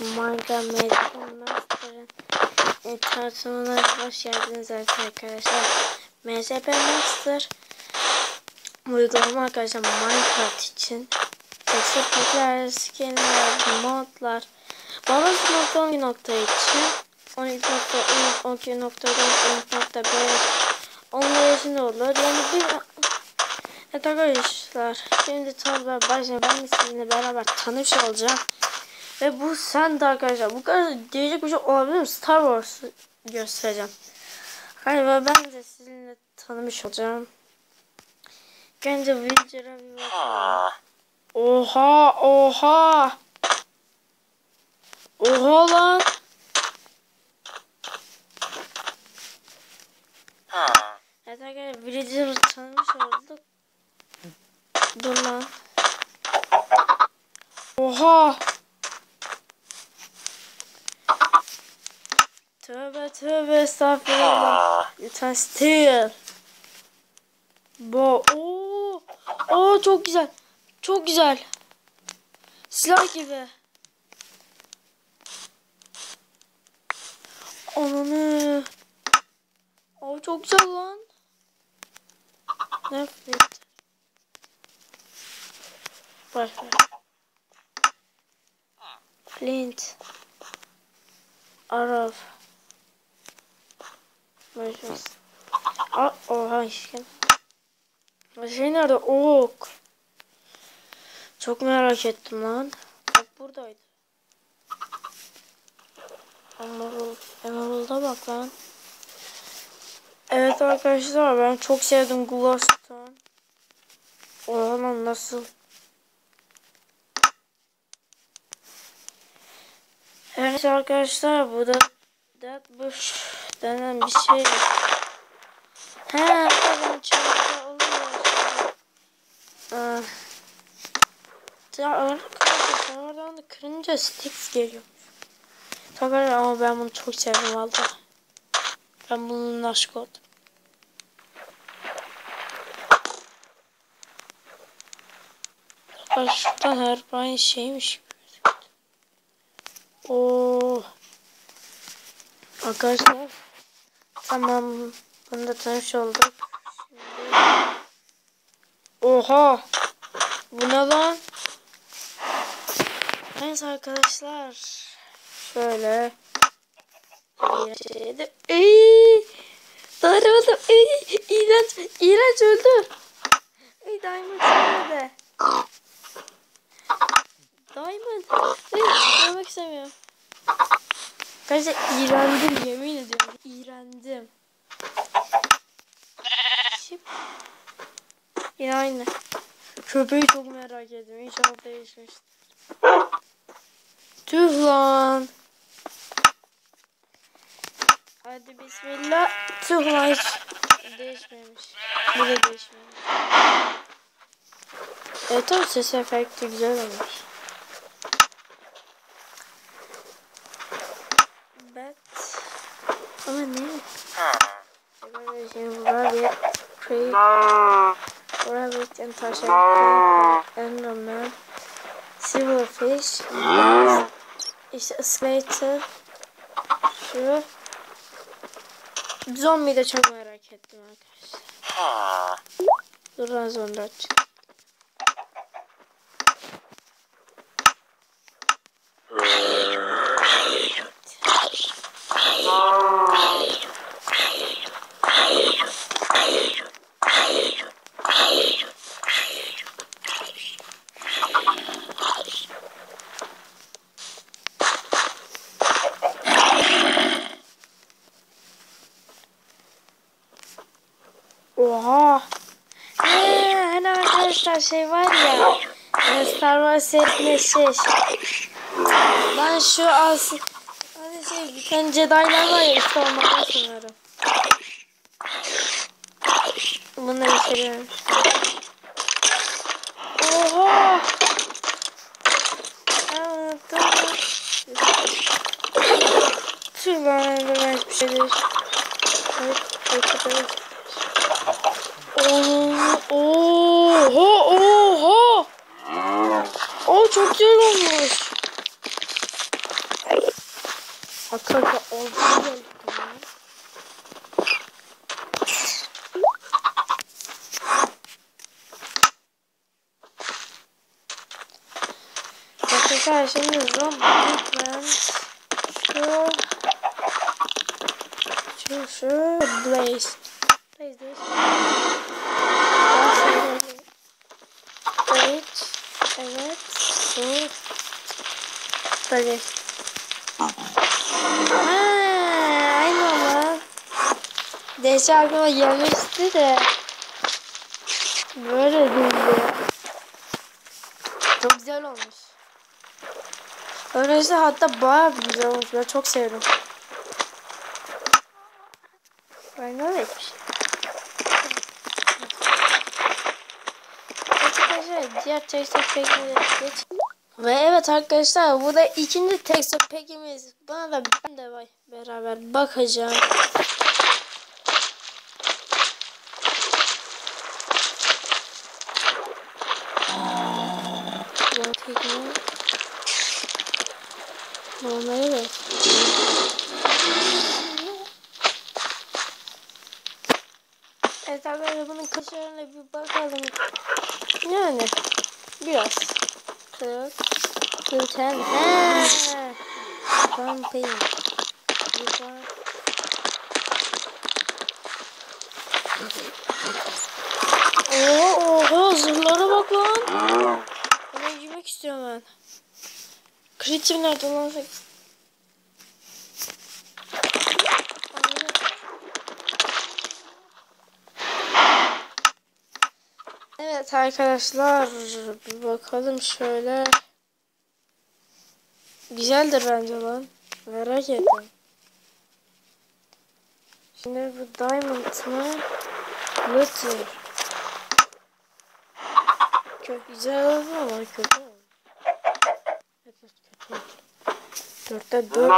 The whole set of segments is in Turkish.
Minecraft Magic Master'ın e, tanıtımına hoş geldiniz arkadaşlar. MSP Master uygulama arkadaşlar Minecraft için çok popüler skinler, modlar Babası nokta 12 nokta için 12 nokta 12 nokta 12 nokta 5 onun yaşında olur. Yani bir Evet arkadaşlar şimdi tabi başlayalım. Ben sizinle beraber tanış olacağım. Ve bu sen arkadaşlar bu kadar diyecek bir şey olabilir mi? Star Wars göstereceğim. Galiba ben de sizinle tanımış olacağım. Önce videoya bir bakalım. Oha oha. Oha lan. Evet arkadaşlar videoyu tanımış olduk. Dur lan. Oha. Estağfurullah. Lütfen steel. Bu. Oo. Oo çok güzel. Çok güzel. Silah gibi. Ananı. Oo çok güzel lan. Nefret. Var. Flint. Araf. Başız. Aa, oha işken. Şey nerede? Ok. Çok merak ettim lan. Bak buradaydı. Emerald. Emerald'a bak lan. Evet arkadaşlar ben çok sevdim Glowstone. Oha nasıl? Evet arkadaşlar bu da Deadbush denen bir şey. He ben çanta oluyor. Ya arkadaşlar oradan da kırınca sticks geliyor. Tabii ama ben bunu çok sevdim valla. Ben bunun aşık oldum. Bak şuradan her şeymiş. Oo. Arkadaşlar. Tamam. Bunu tanış olduk. Oha. Bu ne lan? Neyse arkadaşlar. Şöyle. Şeyde. Eee. Daramadım. Eee. İğrenç. İğrenç öldü. Ey Diamond nerede? Diamond. Ey görmek istemiyorum. Arkadaşlar iğrendim yemin ediyorum. İğrendim. Şip. Yine aynı. Köpeği çok merak ediyorum. İnşallah değişmiştir. Tüh lan. Hadi bismillah. Tüh lan hiç değişmemiş. Bu da değişmemiş. Evet tabi ses efekti güzel olmuş. Ama ne? Şimdi var bir Creep. Rabbit and Tasha. Enderman. Silverfish. İşte Slater. Şu. Zombi de çok merak ettim arkadaşlar. Dur az sonra aç. Oha. Ee, hani arkadaşlar şey var ya. e, Star Wars serisinde şey. Ben şu as hani şey bir tane Jedi'lar var ya işte onlardan sanıyorum. Bunları seviyorum. Oha. Ben unuttum. Tüh ben öldürme hiçbir şey değil. Evet, evet, evet. Oha oha oha. O çok güzel olmuş. Akıllı olduğu geldi. Arkadaşlar şimdi Robotman şu şu şu Blaze Blaze Blaze Evet evet bu Böyle Ha, aynı ama Değişik aklıma gelmişti de Böyle değildi Çok güzel olmuş Öyleyse hatta bayağı güzel olmuş. Ben çok sevdim. Ben ne etmiş? Arkadaşlar diğer texture pack'imize geç. Ve evet arkadaşlar bu da ikinci texture pack'imiz. Buna da ben de beraber bakacağım. Normali ver. Evet arkadaşlar bunun kaşarına bir bakalım. Yani biraz. Kırk. Kırten. Heee. Pumping. Güzel. Oo, oha zırhlara bak lan. Ona girmek istiyorum ben. Creative nerede lan? Evet arkadaşlar bir bakalım şöyle. Güzeldir bence lan. Merak ettim. Şimdi bu diamond mı? Luther. Çok güzel oldu ama kötü oldu. Evet kötü oldu. Dörtte dört.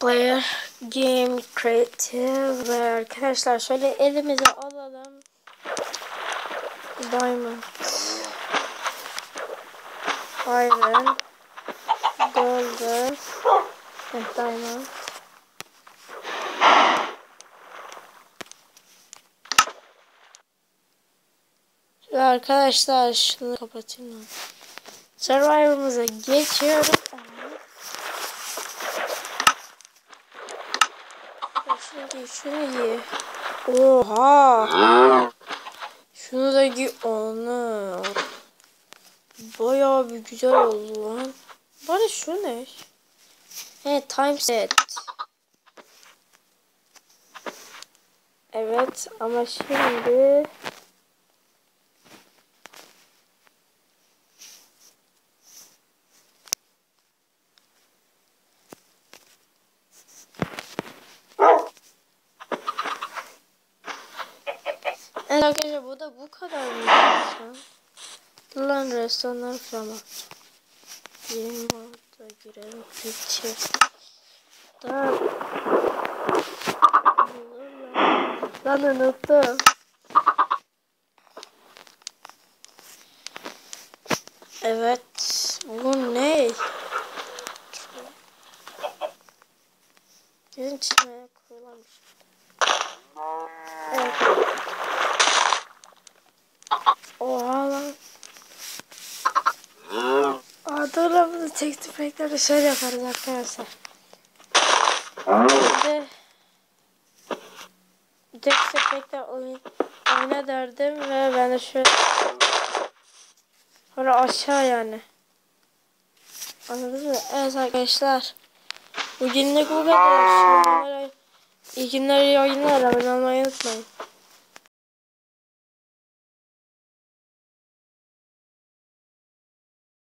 Player Game Creative ve arkadaşlar şöyle elimize alalım. Diamond. Iron. Gold. Evet, Diamond. Arkadaşlar şunu kapatayım. Survivor'ımıza geçiyorum. Şunu giy. Oha. Şunu da giy. Ana. Bayağı bir güzel oldu lan. Bari şu ne? He time set. Evet ama şimdi Evet arkadaşlar bu da bu kadar mı? Lan restoranlar falan bakacağım. Yeni modda girelim. Picture. Daha... Lan unuttum. Evet. Bu ne? Gözün çizmeye koyulamış. Evet. Oha lan. Lan bunu çekti pekleri şöyle yaparız arkadaşlar. Bir de Texture Pack'te oyun, oyna derdim ve ben de şöyle Böyle aşağı yani. Anladınız mı? Evet arkadaşlar. Bugünlük bu kadar. İyi günler, iyi oyunlar. Abone olmayı unutmayın.